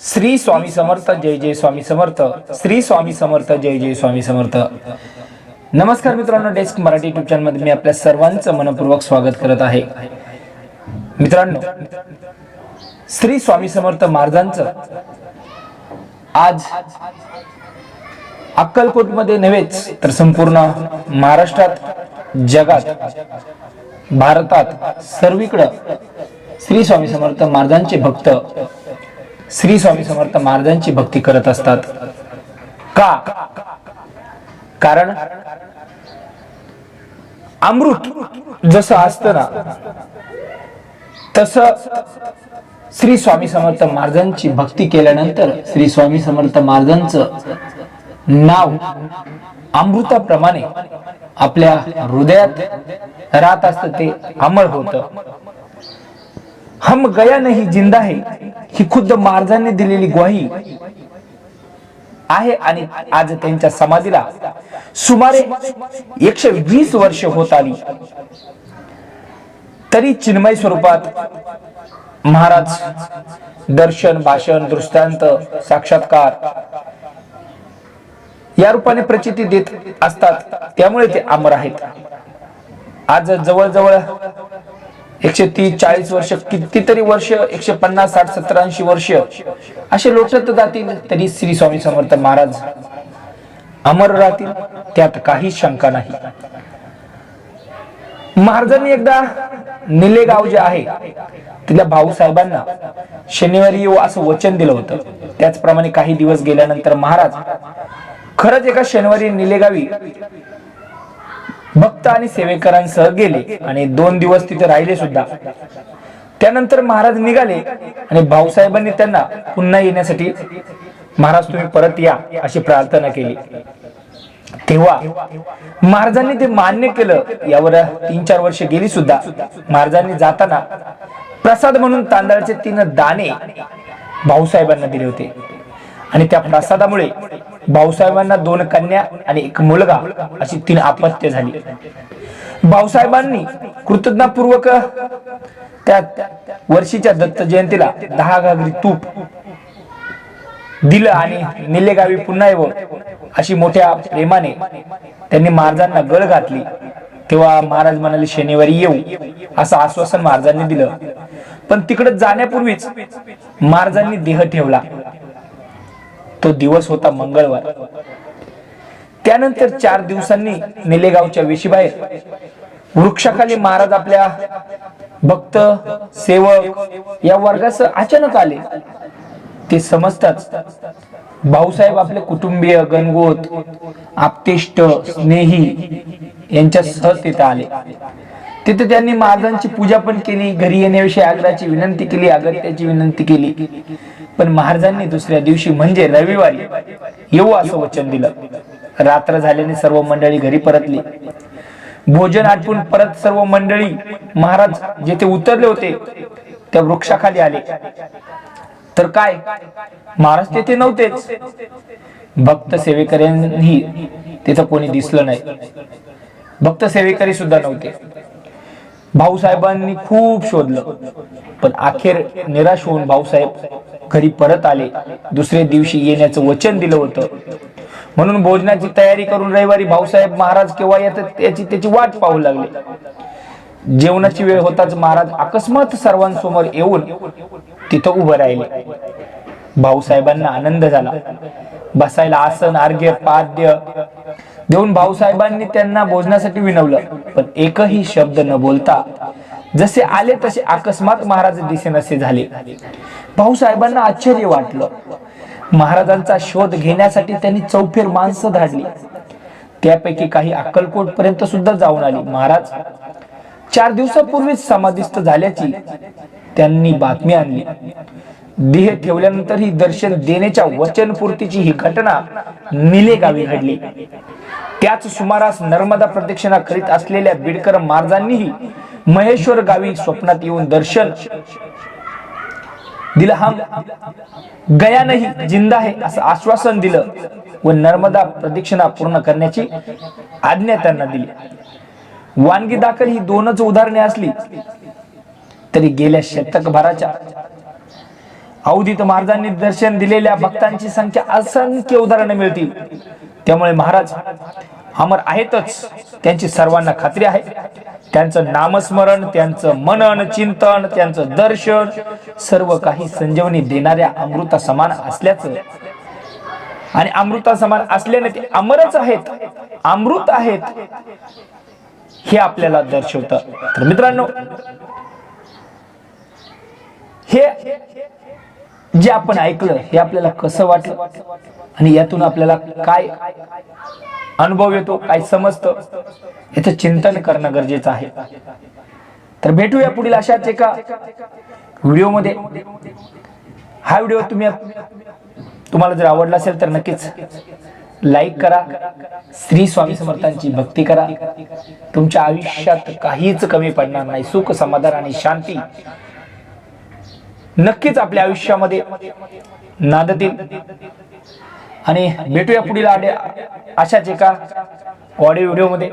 श्री स्वामी समर्थ जय जय स्वामी समर्थ. श्री स्वामी समर्थ जय जय स्वामी समर्थ. नमस्कार मित्रांनो desk Marathi YouTube चॅनलमध्ये मी आपल्या सर्वांचं मनपूर्वक स्वागत करत आहे. मित्रांनो श्री स्वामी समर्थ महाराजांचं आज अक्कलकोटमध्ये नव्हेच तर संपूर्ण महाराष्ट्रात जगात भारतात सर्वीकडं श्री स्वामी समर्थ महाराजांचे भक्त श्री स्वामी समर्थ महाराजांची भक्ती करत असतात. का? कारण अमृत जसं असतं ना तस श्री स्वामी समर्थ महाराजांची भक्ती केल्यानंतर श्री स्वामी समर्थ महाराजांचं नाव अमृताप्रमाणे आपल्या हृदयात राहत असत ते अमर होत. हम गया नाही जिंदा है ही खुद्द महाराजांनी दिलेली ग्वाही आहे आणि आज त्यांच्या समाधीला सुमारे एकशे वीस वर्ष होत आली. तरी चिन्मय स्वरूपात महाराज दर्शन भाषण दृष्टांत साक्षात्कार या रूपाने प्रचिती देत असतात. त्यामुळे ते अमर आहेत. आज जवळजवळ एकशे तीस चाळीस वर्ष कितीतरी वर्ष एकशे पन्नास साठ सत्तर ऐंशी वर्ष. असे लोटत जातील तरी श्री स्वामी समर्थ महाराज अमर राहतील त्यात काही शंका नाही. महाराजांनी एकदा निलेगाव जे आहे तिथल्या भाऊसाहेबांना शनिवारी येऊ असं वचन दिलं होतं. त्याचप्रमाणे काही दिवस गेल्यानंतर महाराज खरंच एका शनिवारी निलेगावी भक्त आणि सेवेकरांसह गेले आणि दोन दिवस तिथे राहिले सुद्धा. त्यानंतर महाराज निघाले आणि भाऊसाहेबांनी त्यांना पुन्हा येण्यासाठी महाराज तुम्ही परत या अशी प्रार्थना केली. तेव्हा महाराजांनी ते मान्य केलं. यावर तीन चार वर्ष गेली सुद्धा. महाराजांनी जाताना प्रसाद म्हणून तांदळाचे तीन दाणे भाऊसाहेबांना दिले होते. आणि त्या प्रसादामुळे भाऊसाहेबांना दोन कन्या आणि एक मुलगा अशी तीन अपत्य झाली. भाऊसाहेबांनी कृतज्ञपूर्वक त्या वर्षीच्या दत्त जयंतीला दहा घागरी तूप दिलं आणि निलेगावी पुन्हा येव अशी मोठ्या प्रेमाने त्यांनी महाराजांना गळ घातली. तेव्हा महाराज म्हणाले शनिवारी येऊ असं आश्वासन महाराजांनी दिलं. पण तिकडे जाण्यापूर्वीच महाराजांनी देह ठेवला. तो दिवस होता मंगळवार. त्यानंतर चार दिवसांनी निलेगावच्या वेशीबाहेर वृक्षाखाली महाराज आपल्या भक्त सेवक या वर्गास अचानक आले. ते समजताच भाऊसाहेब आपले कुटुंबीय गणगोत आपतेष्ट स्नेही यांच्या सह तिथे आले. तिथे त्यांनी महाराजांची पूजा पण केली घरी येण्याविषयी आग्राची विनंती केली अगत्याची विनंती केली. पण महाराजांनी दुसऱ्या दिवशी म्हणजे रविवारी येऊ असं वचन दिलं. रात्र झाल्याने सर्व मंडळी घरी परतली. भोजन आटपून परत सर्व मंडळी महाराज जेथे उतरले होते त्या वृक्षाखाली आले. तर काय? महाराज तेथे नव्हतेच. भक्त सेवेकऱ्यांनी तिथं कोणी दिसलं नाही. भक्त सेवेकरी सुद्धा नव्हते. भाऊसाहेबांनी खूप शोधलं. पण अखेर निराश होऊन भाऊसाहेब घरी परत आले. दुसरे दिवशी येण्याचं वचन दिलं होतं. म्हणून भोजनाची तयारी करून रविवारी भाऊसाहेब महाराज केव्हा येतात त्याची त्याची वाट पाहू लागले. जेवणाची वेळ होताच महाराज अकस्मात सर्वांसमोर येऊन तिथं उभं राहिले. भाऊसाहेबांना आनंद झाला. बसायला आसन अर्घ्य पाद्य देऊन भाऊसाहेबांनी त्यांना भोजनासाठी विनवलं. पण एकही शब्द न बोलता जसे आले तसे अकस्मात महाराज दिसेनसे झाले. भाऊसाहेबांना आश्चर्य वाटलं. महाराजांचा शोध घेण्यासाठी त्यांनी चौफेर माणसं धाडली. त्यापैकी काही अक्कलकोट पर्यंत सुद्धा जाऊन आली. महाराज चार दिवसापूर्वीच समाधिस्थ झाल्याची त्यांनी बातमी आणली. देह ठेवल्यानंतर ही दर्शन देण्याच्या वचनपूर्तीची ही घटना निले गावी घडली. त्याच सुमारास नर्मदा प्रदक्षिणा करीत असलेल्या बिडकर महाराजांनीही महेश्वर गावी स्वप्नात येऊन दर्शन. दिलं हा गया नाही जिंदा आहे असं आश्वासन दिलं व नर्मदा प्रदक्षिणा पूर्ण करण्याची आज्ञा त्यांना दिली. वानगी दाखल ही दोनच उदाहरणे असली तरी गेल्या शतकभराच्या अवधित महाराजांनी दर्शन दिलेल्या भक्तांची संख्या असंख्य उदाहरणं मिळतील. त्यामुळे महाराज अमर आहेतच त्यांची सर्वांना खात्री आहे. त्यांचं नामस्मरण त्यांचं मनन चिंतन त्यांचं दर्शन सर्व काही संजीवनी देणाऱ्या अमृता समान असल्याचं. आणि अमृता समान असल्याने ते अमरच आहेत अमृत आहेत हे आपल्याला दर्शवत. तर मित्रांनो हे जे आपण ऐकलं हे आपल्याला कसं वाटलं? आणि यातून आपल्याला काय अनुभव येतो काय समजतं. याचं चिंतन करणं गरजेचं आहे. तर भेटूया पुढील अशाच एका व्हिडिओमध्ये. हा व्हिडिओ तुम्ही तुम्हाला जर आवडला असेल तर नक्कीच लाईक करा. श्री स्वामी समर्थांची भक्ती करा. तुमच्या आयुष्यात काहीच कमी पडणार नाही. सुख समाधान आणि शांती नक्कीच आपल्या आयुष्यामध्ये नादतील. आणि भेटूया पुढील आडे अशाच एका ऑडिओ व्हिडिओमध्ये.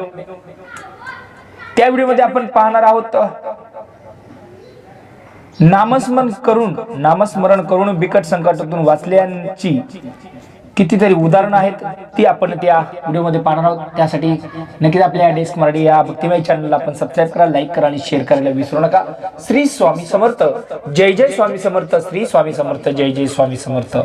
त्या व्हिडिओमध्ये आपण पाहणार आहोत नामस्मरण करून नामस्मरण करून बिकट संकटातून वाचल्यांची कितीतरी उदाहरणं आहेत ती आपण त्या व्हिडिओमध्ये पाहणार आहोत. त्यासाठी नक्कीच आपल्या डेस्क मराठी या भक्तिमय चॅनलला आपण सबस्क्राईब करा लाईक करा आणि शेअर करायला विसरू नका. श्री स्वामी समर्थ. जय जय स्वामी समर्थ. श्री स्वामी समर्थ. जय जय स्वामी समर्थ.